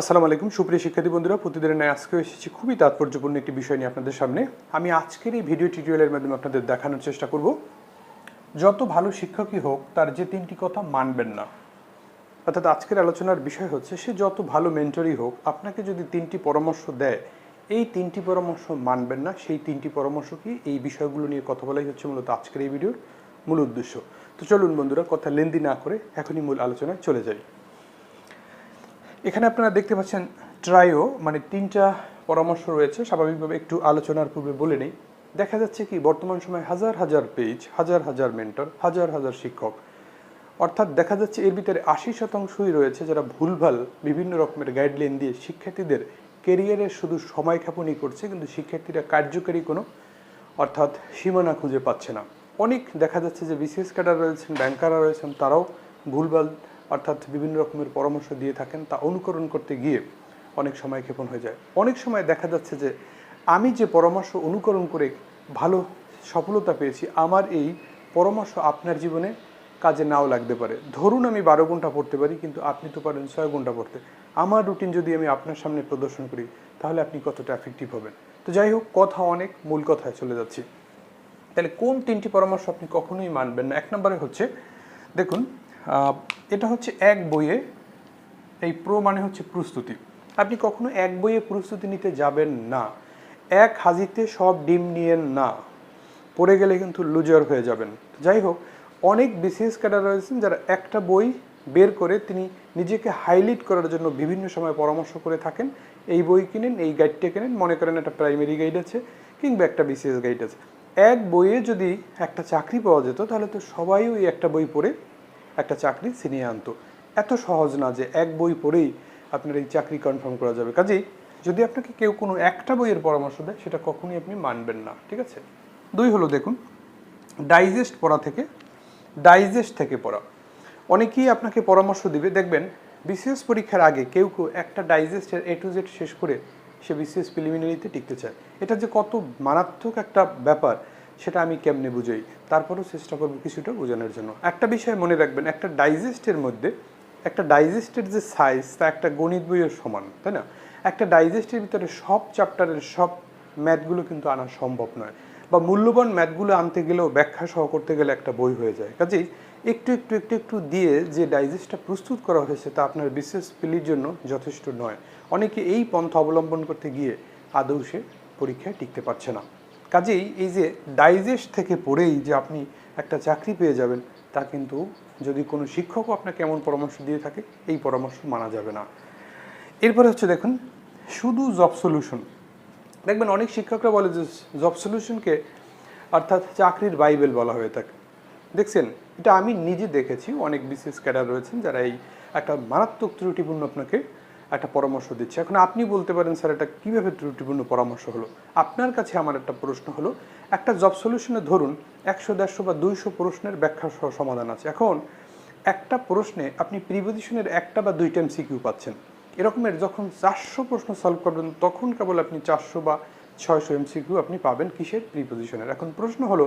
আসসালামু আলাইকুম। সুপ্রিয় শিক্ষার্থী বন্ধুরা, প্রতিদিনের ন্যায় আজকেও এসেছি খুবই তাৎপর্যপূর্ণ একটি বিষয় নিয়ে আপনাদের সামনে। আমি আজকের এই ভিডিও টিউটোরিয়ালের মাধ্যমে আপনাদের দেখানোর চেষ্টা করব। যত ভালো শিক্ষকই হোক, তার যে তিনটি কথা মানবেন না। অর্থাৎ আজকের আলোচনার বিষয় হচ্ছে, সে যত ভালো মেন্টরই হোক, আপনাকে যদি তিনটি পরামর্শ দেয়, এই তিনটি পরামর্শ মানবেন না, সেই তিনটি পরামর্শ কি এই বিষয়গুলো নিয়ে কথা বলাই হচ্ছে মূলত আজকের এই ভিডিওর মূল উদ্দেশ্য। তো চলুন বন্ধুরা, কথা লেন্দি না করে এখনই মূল আলোচনায় চলে যাই। এখানে আপনারা দেখতে পাচ্ছেন ট্রাইও মানে তিনটা পরামর্শ রয়েছে। স্বাভাবিকভাবে একটু আলোচনার পূর্বে বলে নেই। দেখা যাচ্ছে কি, বর্তমান সময়ে হাজার হাজার পেজ হাজার হাজার মেন্টর হাজার হাজার শিক্ষক। অর্থাৎ দেখা যাচ্ছে এর ভিতরে আশি শতাংশই রয়েছে যারা ভুলভাল বিভিন্ন রকমের গাইডলাইন দিয়ে শিক্ষার্থীদের কেরিয়ারের শুধু সময় ক্ষেপণই করছে, কিন্তু শিক্ষার্থীরা কার্যকারী কোনো, অর্থাৎ সীমানা খুঁজে পাচ্ছে না। অনেক দেখা যাচ্ছে যে বিসিএস ক্যাডার রয়েছেন ব্যাংকাররা রয়েছেন, তারাও ভুলভাল অর্থাৎ বিভিন্ন রকমের পরামর্শ দিয়ে থাকেন, তা অনুকরণ করতে গিয়ে অনেক সময় ক্ষেপণ হয়ে যায়। অনেক সময় দেখা যাচ্ছে যে, আমি যে পরামর্শ অনুকরণ করে ভালো সফলতা পেয়েছি, আমার এই পরামর্শ আপনার জীবনে কাজে নাও লাগতে পারে। ধরুন আমি বারো ঘণ্টা পড়তে পারি, কিন্তু আপনি তো পারেন ছয় ঘণ্টা পড়তে। আমার রুটিন যদি আমি আপনার সামনে প্রদর্শন করি, তাহলে আপনি কতটা এফেক্টিভ হবেন? তো যাই হোক, কথা অনেক, মূল কথায় চলে যাচ্ছি। তাহলে কোন তিনটি পরামর্শ আপনি কখনোই মানবেন না? এক নম্বরে হচ্ছে, দেখুন এটা হচ্ছে এক বইয়ে, এই প্রো মানে হচ্ছে প্রস্তুতি। আপনি কখনো এক বইয়ে প্রস্তুতি নিতে যাবেন না। এক হাজিতে সব ডিম নিয়েন না। পড়ে গেলে কিন্তু লুজার হয়ে যাবেন। যাই হোক, অনেক বিসিএস ক্যাডার রয়েছেন যারা একটা বই বের করে তিনি নিজেকে হাইলাইট করার জন্য বিভিন্ন সময় পরামর্শ করে থাকেন। এই বই কিনেন, এই গাইডটা কিনেন, মনে করেন একটা প্রাইমারি গাইড আছে কিংবা একটা বিসিএস গাইড আছে। এক বইয়ে যদি একটা চাকরি পাওয়া যেত, তাহলে তো সবাই ওই একটা বই পড়ে একটা চাকরি ছিনিয়ে আনতো। এত সহজ না যে এক বই পড়েই আপনার এই চাকরি কনফার্ম করা যাবে। কাজেই যদি আপনাকে কেউ কোনো একটা বইয়ের পরামর্শ দেয়, সেটা কখনোই আপনি মানবেন না, ঠিক আছে? দুই হলো দেখুন ডাইজেস্ট পড়া থেকে ডাইজেস্ট থেকে পড়া। অনেকেই আপনাকে পরামর্শ দিবে, দেখবেন বিসিএস পরীক্ষার আগে কেউ কেউ একটা ডাইজেস্টের এ টু জেড শেষ করে সে বিসিএস প্রিলিমিনারিতে টিকতে চায়। এটা যে কত মারাত্মক একটা ব্যাপার সেটা আমি কেমনে বুঝাই? তারপরেও চেষ্টা করব কিছুটা বোঝানোর জন্য। একটা বিষয় মনে রাখবেন, একটা ডাইজেস্টের মধ্যে, একটা ডাইজেস্টের যে সাইজ তা একটা গণিত বইয়ের সমান, তাই না? একটা ডাইজেস্টের ভিতরে সব চ্যাপ্টারের সব ম্যাথগুলো কিন্তু আনা সম্ভব নয়। বা মূল্যবান ম্যাথগুলো আনতে গেলেও ব্যাখ্যা সহ করতে গেলে একটা বই হয়ে যায়। কাজেই একটু একটু একটু একটু দিয়ে যে ডাইজেস্টটা প্রস্তুত করা হয়েছে, তা আপনার বিশেষ পিলির জন্য যথেষ্ট নয়। অনেকে এই পন্থা অবলম্বন করতে গিয়ে আদৌ সে পরীক্ষায় টিকতে পারছে না। কাজেই এই যে ডাইজেস্ট থেকে পড়েই যে আপনি একটা চাকরি পেয়ে যাবেন, তা কিন্তু যদি কোনো শিক্ষকও আপনাকে এমন পরামর্শ দিয়ে থাকে, এই পরামর্শ মানা যাবে না। এরপরে হচ্ছে দেখুন, শুধু জব সলিউশন দেখবেন অনেক শিক্ষকরা বলে যে জব সলিউশনকে অর্থাৎ চাকরির বাইবেল বলা হয়ে থাকে। দেখছেন, এটা আমি নিজে দেখেছি, অনেক বিশেষ ক্যাডার রয়েছেন যারা এই একটা মারাত্মক ত্রুটিপূর্ণ আপনাকে একটা পরামর্শ দিচ্ছে। এখন আপনি বলতে পারেন, স্যার, এটা কীভাবে ত্রুটিপূর্ণ পরামর্শ হলো? আপনার কাছে আমার একটা প্রশ্ন হলো, একটা জব সলিউশনে ধরুন একশো, দেড়শো বা দুইশো প্রশ্নের ব্যাখ্যা সহ সমাধান আছে। এখন একটা প্রশ্নে আপনি প্রিপোজিশনের একটা বা দুইটা এমসিকিউ পাচ্ছেন। এরকমের যখন চারশো প্রশ্ন সলভ করবেন, তখন কেবল আপনি চারশো বা ছয়শো এমসিকিউ আপনি পাবেন কিসের? প্রিপোজিশনের এখন প্রশ্ন হলো,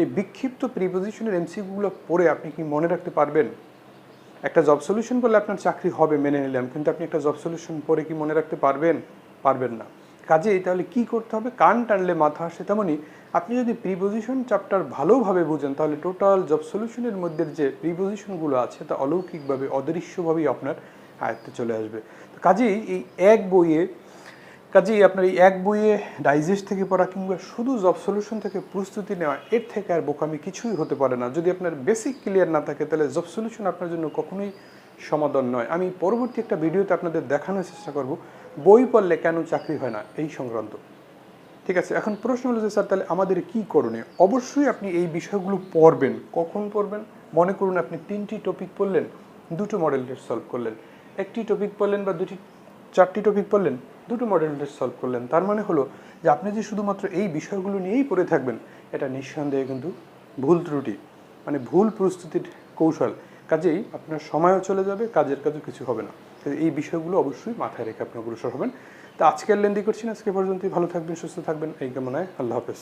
এই বিক্ষিপ্ত প্রিপোজিশনের এমসিকিউগুলো পড়ে আপনি কি মনে রাখতে পারবেন? একটা জব সলিউশন বলে আপনার চাকরি হবে মেনে নিলাম, কিন্তু আপনি একটা জব সলিউশন পরে কি মনে রাখতে পারবেন? পারবেন না। কাজেই তাহলে কি করতে হবে? কান টানলে মাথা আসে তেমনই। আপনি যদি প্রিপোজিশন চ্যাপ্টার ভালোভাবে বুঝেন, তাহলে টোটাল জব সলিউশনের মধ্যে যে প্রিপোজিশনগুলো আছে, তা অলৌকিকভাবে, অদৃশ্যভাবেই আপনার আয়ত্তে চলে আসবে। কাজেই এই এক বইয়ে কাজেই আপনার এই এক বইয়ে ডাইজেস্ট থেকে পড়া কিংবা শুধু জব সলিউশন থেকে প্রস্তুতি নেওয়া, এর থেকে আর বোকামি কিছুই হতে পারে না। যদি আপনার বেসিক ক্লিয়ার না থাকে, তাহলে জব সলিউশন আপনার জন্য কখনোই সমাধান নয়। আমি পরবর্তী একটা ভিডিওতে আপনাদের দেখানোর চেষ্টা করব, বই পড়লে কেন চাকরি হয় না, এই সংক্রান্ত। ঠিক আছে, এখন প্রশ্ন হলো যে, স্যার, তাহলে আমাদের কি করণীয়? অবশ্যই আপনি এই বিষয়গুলো পড়বেন। কখন পড়বেন? মনে করুন আপনি তিনটি টপিক পড়লেন, দুটো মডেল টেস্ট সলভ করলেন। একটি টপিক পড়লেন বা দুটি চারটি টপিক পড়লেন দুটো মডেল টেস্ট সলভ করলেন। তার মানে হলো যে আপনি যে শুধুমাত্র এই বিষয়গুলো নিয়েই পড়ে থাকবেন, এটা নিঃসন্দেহে কিন্তু ভুল ত্রুটি মানে ভুল প্রস্তুতির কৌশল। কাজেই আপনার সময়ও চলে যাবে, কাজের কাজও কিছু হবে না। এই বিষয়গুলো অবশ্যই মাথায় রেখে আপনি অগ্রসর হবেন। তা আজকের লেন্দি করছি আজকে পর্যন্তই। ভালো থাকবেন, সুস্থ থাকবেন। এই কামনায় আল্লাহ হাফেজ।